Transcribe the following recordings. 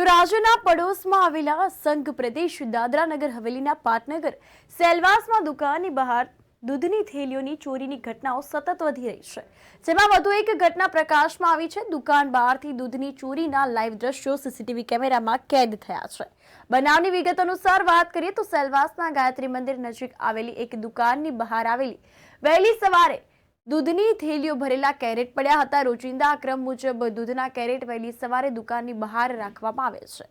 તો રાજ્યના પડોશમાં આવેલા સંઘ પ્રદેશ દાદરા નગર હવેલીના પાટનગર સેલવાસમાં દુકાનની બહાર દૂધની થેલીઓની ચોરીની ઘટનાઓ સતત વધી રહી છે. જેમાં વધુ એક ઘટના પ્રકાશમાં આવી છે. દુકાન બહારથી દૂધની ચોરીના લાઈવ દ્રશ્યો સીસીટીવી કેમેરામાં કેદ થયા છે. બનાવની વિગત અનુસાર વાત કરીએ તો સેલવાસના ગાયત્રી મંદિર નજીક આવેલી એક દુકાનની બહાર આવેલી વહેલી સવારે દૂધની થેલીઓ ભરેલા કેરેટ પડ્યા હતા. રોજિંદા ક્રમ મુજબ દૂધના કેરેટ વહેલી સવારે દુકાનની બહાર રાખવામાં આવે છે.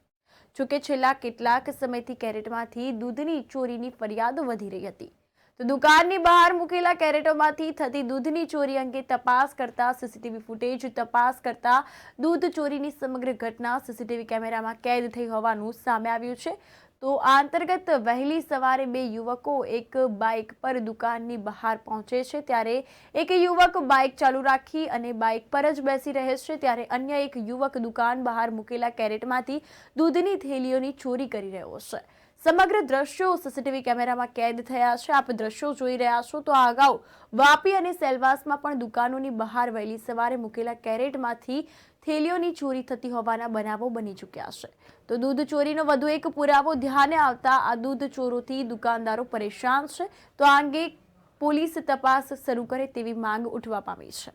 જોકે છેલ્લા કેટલાક સમયથી કેરેટમાંથી દૂધની ચોરીની ફરિયાદો વધી રહી હતી. તો દુકાનની બહાર મૂકેલા કેરેટોમાંથી થતી દૂધની ચોરી અંગે તપાસ કરતા સીસીટીવી ફૂટેજ, તપાસ કરતા દૂધ ચોરીની સમગ્ર ઘટના સીસીટીવી કેમેરામાં કેદ થઈ હોવાનું સામે આવ્યું છે. તો આ અંતર્ગત વહેલી સવારે બે યુવકો એક બાઇક પર દુકાનની બહાર પહોંચે છે. ત્યારે એક યુવક બાઇક ચાલુ રાખી અને બાઇક પર જ બેસી રહે છે. ત્યારે અન્ય એક યુવક દુકાન બહાર મૂકેલા કેરેટમાંથી દૂધની થેલીઓની ચોરી કરી રહ્યો છે. સમગ્ર દ્રશ્યો સીસીટીવી કેમેરામાં કેદ થયા છે. આપ દ્રશ્યો જોઈ રહ્યા છો તો આ અગાઉ વાપી અને સેલવાસમાં પણ દુકાનોની બહાર વહેલી સવારે મૂકેલા કેરેટમાંથી થેલીઓની ચોરી થતી હોવાના બનાવો બની ચૂક્યા છે. તો દૂધ ચોરીનો વધુ એક પુરાવો ધ્યાને આવતા આ દૂધ ચોરોથી દુકાનદારો પરેશાન છે. તો આ અંગે પોલીસ તપાસ શરૂ કરે તેવી માંગ ઉઠવા પામી છે.